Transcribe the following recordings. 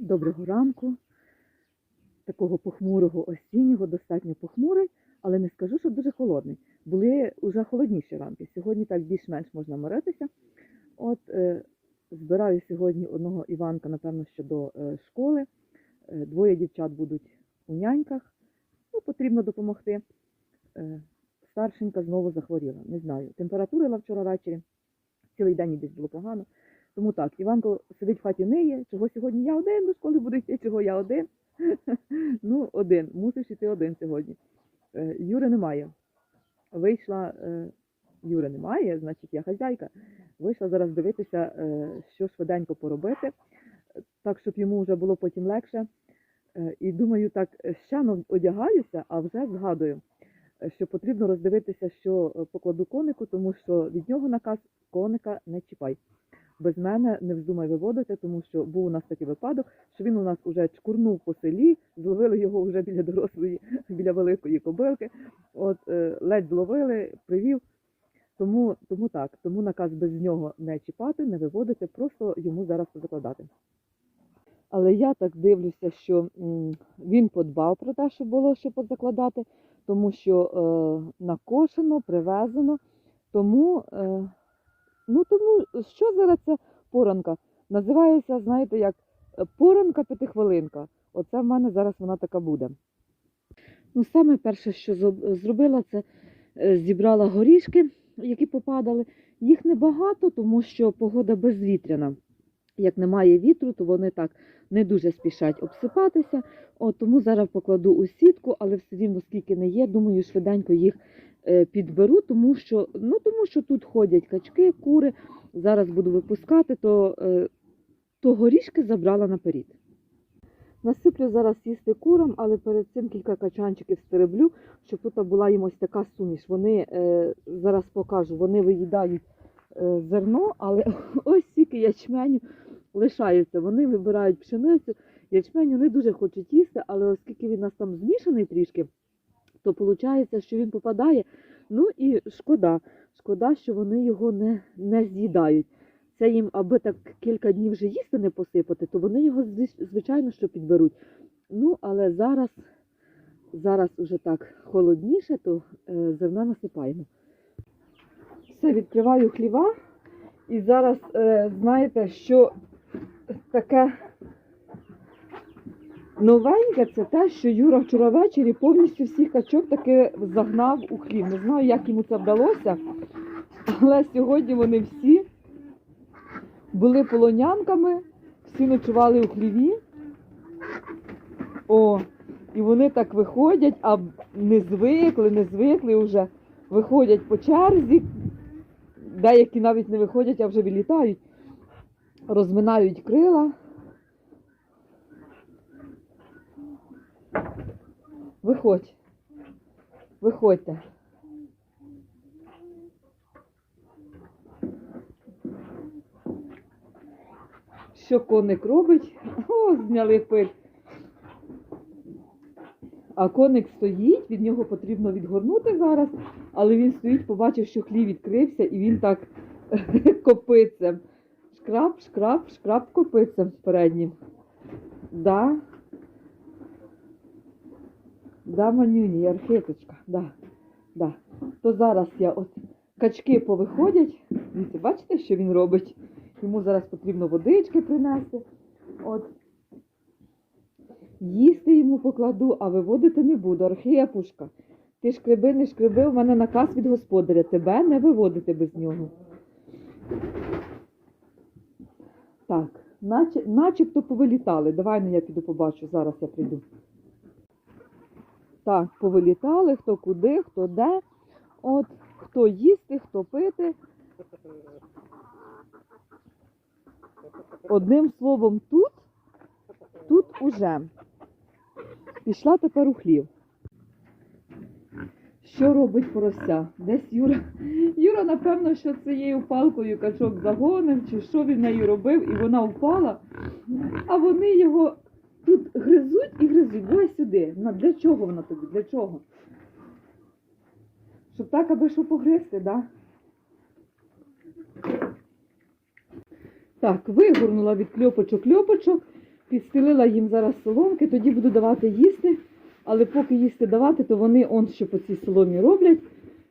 Доброго ранку. Такого похмурого осіннього, достатньо похмурий, але не скажу, що дуже холодний. Були вже холодніші ранки. Сьогодні так більш-менш можна моритися. От е, збираю сьогодні одного Іванка, напевно, що до е, школи. Е, двоє дівчат будуть у няньках. Ну, потрібно допомогти. Е, старшенька знову захворіла. Не знаю. Температурила вчора ввечері. Цілий день їй десь було погано. Тому так, Іванко сидить в хаті ниє, чого сьогодні я один до школи буду йти, чого я один. Ну, один. Мусиш іти один сьогодні. Е, Юри немає. Вийшла, е, Юри немає, значить я хазяйка. Вийшла зараз дивитися, е, що швиденько поробити, так, щоб йому вже було потім легше. І думаю, так ще одягаюся, а вже згадую, що потрібно роздивитися, що покладу конику, тому що від нього наказ коника не чіпай без мене не вздумай виводити, тому що був у нас такий випадок, що він у нас уже чкурнув по селі, зловили його вже біля дорослої, біля великої кобилки. От е, ледь зловили, привів. Тому, тому так, тому наказ без нього не чіпати, не виводити, просто йому зараз закладати. Але я так дивлюся, що він подбав про те, що було що позакладати, тому що е, накошено, привезено. Тому е, Ну тому що зараз ця поранка? Називається, знаєте, як е, поранка п'ятихвилинка. Оце в мене зараз вона така буде. Ну, саме перше, що зробила, це е, зібрала горішки, які попадали. Їх небагато, тому що погода безвітряна. Як немає вітру, то вони так не дуже спішать обсипатися. От, тому зараз покладу у сітку, але все рівно скільки не є, думаю, швиденько їх підберу, тому що, ну, тому що тут ходять качки, кури. Зараз буду випускати, то, е, то горішки забрала наперед. Насиплю зараз їсти курам, але перед цим кілька качанчиків стереблю, щоб тут була їм ось така суміш. Вони е, зараз покажу, вони виїдають е, зерно, але ось стільки ячменю лишаються. Вони вибирають пшеницю. Ячменю не дуже хочуть їсти, але оскільки він у нас там змішаний трішки, то виходить, що він попадає. Ну і шкода. Шкода, що вони його не, не з'їдають. Це їм, аби так кілька днів вже їсти не посипати, то вони його звичайно що підберуть. Ну, але зараз, зараз уже так холодніше, то е, зерна насипаємо. Все, відкриваю хліва. І зараз, е, знаєте, що таке новеньке, це те, що Юра вчора ввечері повністю всіх качок таки загнав у хлів. Не знаю, як йому це вдалося, але сьогодні вони всі були полонянками, всі ночували у хліві. О, і вони так виходять, а не звикли, не звикли вже. Виходять по черзі. Деякі навіть не виходять, а вже вилітають, розминають крила. Виходь. Виходьте. Що коник робить? О, зняли пиль. А коник стоїть, від нього потрібно відгорнути зараз, але він стоїть, побачив, що хлів відкрився, і він так копицем. Шкраб, шкраб, шкраб копицем переднім. Да. Да, манюні, археточка, да, да. То зараз я от качки повиходять. Дивіться, бачите, що він робить? Йому зараз потрібно водички принести. От. Їсти йому покладу, а виводити не буду. Архепушка. Ти шкреби, не шкреби, у мене наказ від господаря. Тебе не виводити без нього. Так, наче, начебто повилітали. Давай ну я піду побачу, зараз я прийду. Так, повилітали, хто куди, хто де. От, хто їсти, хто пити. Одним словом, тут, тут уже пішла тепер у хлів. Що робить порося? Десь Юра. Юра, напевно, що цією палкою качок загонив, чи що він нею робив, і вона впала, а вони його тут гризуть і гризуть. Давай сюди. На, для чого вона тобі? Для чого? Щоб так, аби що погризти, да? Так, вигорнула від кльопочок кльопочок. Підстелила їм зараз соломки, тоді буду давати їсти. Але поки їсти давати, то вони он що по цій соломі роблять.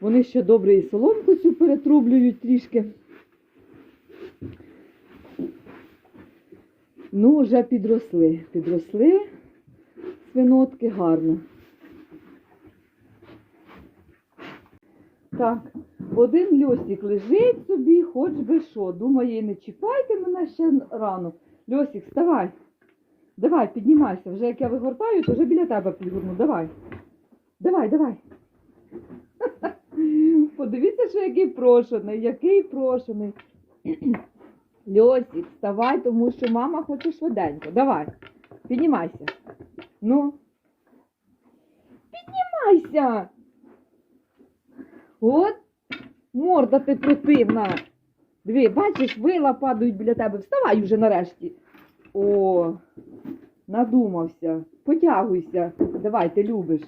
Вони ще добре і соломку цю перетрублюють трішки. Ну, вже підросли. Підросли свинотки гарно. Так, один льосик лежить собі, хоч би що. Думає, не чіпайте мене ще рано. Льосик, вставай. Давай, піднімайся. Вже як я вигортаю, то вже біля тебе підгорну. Давай. Давай, давай. Подивіться, що який прошений, який прошений. Льосик, вставай, тому що мама хоче швиденько. Давай, піднімайся. Ну. Піднімайся. От морда ти противна. Диви, бачиш, вила падають біля тебе. Вставай уже нарешті. О, надумався. Потягуйся. Давай, ти любиш.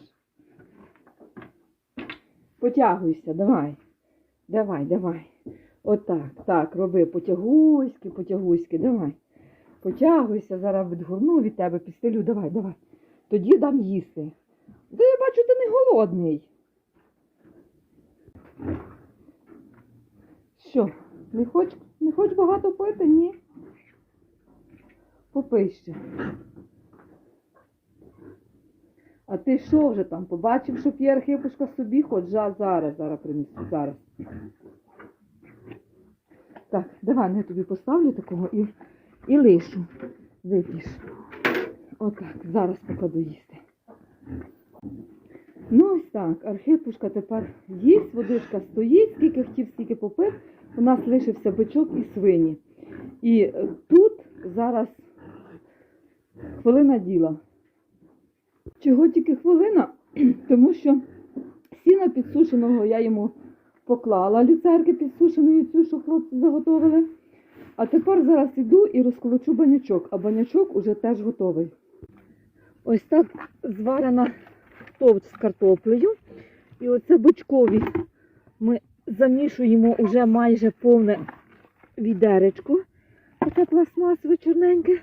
Потягуйся, давай. Давай, давай. Отак, так, роби потягуйськи, потягуйськи, давай. Потягуйся, зараз відгорну від тебе підстелю, давай, давай. Тоді дам їсти. Та я бачу, ти не голодний. Що, не хоч, не хоч багато пити? Ні? Попий ще. А ти що вже там? Побачив, що п'є Архипушка собі, хоч зараз, зараз принесу, зараз. Так, давай я тобі поставлю такого і, і лишу. Вип'єш. Отак, зараз покладу їсти. Ну ось так, Архипушка тепер їсть, водичка стоїть, скільки хотів, стільки попив. У нас лишився бичок і свині. І е, тут зараз хвилина діла. Чого тільки хвилина? Тому що сіна підсушеного я йому поклала, люцерки підсушеної цю, що хлопці заготовили. А тепер зараз іду і розколочу банячок, а банячок уже теж готовий. Ось так зварена товч з картоплею. І оце бочкові ми замішуємо уже майже повне відеречко. Таке пластмасове чорненьке.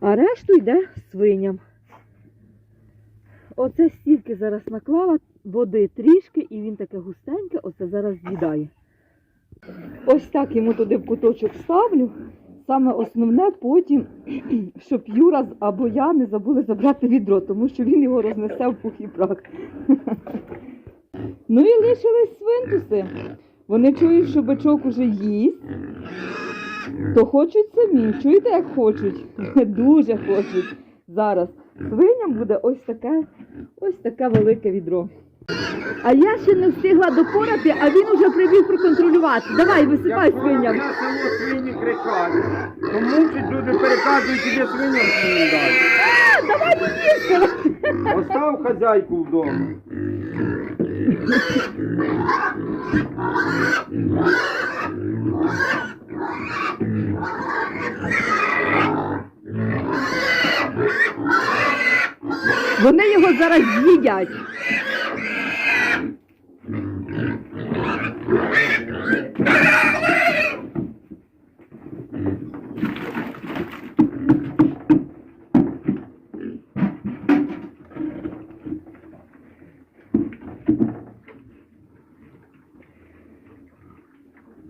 А решту йде свиням. Оце стільки зараз наклала, води трішки, і він таке густеньке, оце зараз з'їдає. Ось так йому туди в куточок ставлю. Саме основне потім, щоб Юра або я не забули забрати відро, тому що він його рознесе в пух і прах. Ну і лишились свинтуси. Вони чують, що бичок уже їсть, то хочуть самі. Чуєте, як хочуть? Дуже хочуть. Зараз свиням буде ось таке, ось таке велике відро. А я ще не встигла допорати, а він уже прибіг проконтролювати. Давай, висипай свиням. Я село свині кричать. То мучать люди переказують, іде свиням свиням дати. Давай їсти. Остав хазяйку вдома. Вони його зараз з'їдять.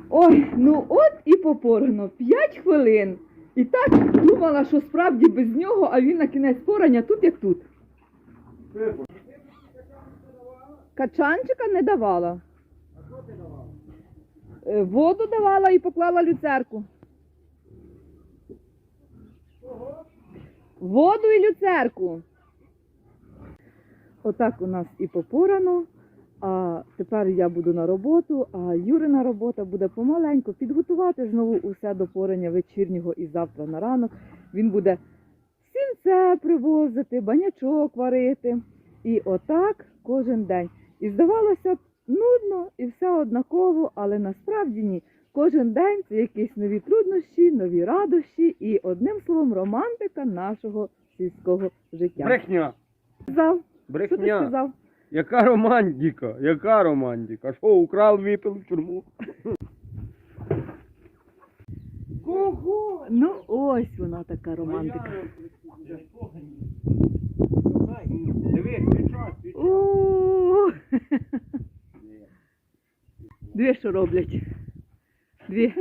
Ой, ну попорано. П'ять хвилин. І так думала, що справді без нього, а він на кінець порання тут як тут. Качанчика не давала. Е, Воду давала і поклала люцерку. Воду і люцерку. Отак у нас і попорано. А тепер я буду на роботу, а Юрина робота буде помаленьку підготувати знову усе до порання вечірнього і завтра на ранок. Він буде сінце привозити, банячок варити. І отак кожен день. І здавалося б, нудно і все однаково, але насправді ні. Кожен день це якісь нові труднощі, нові радощі і одним словом романтика нашого сільського життя. Брехня. Сказав? Що ти Брехня. сказав? Яка романтика? Яка романтика? Що, украл, випив в тюрму? Кого? Ну, ось вона така романтика. Диви, свіча, свіча. У. Дві що роблять? Дві.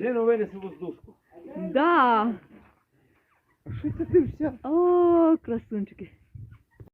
Жину винеси воздушку. Да. А що це ти вся? О, красунчики.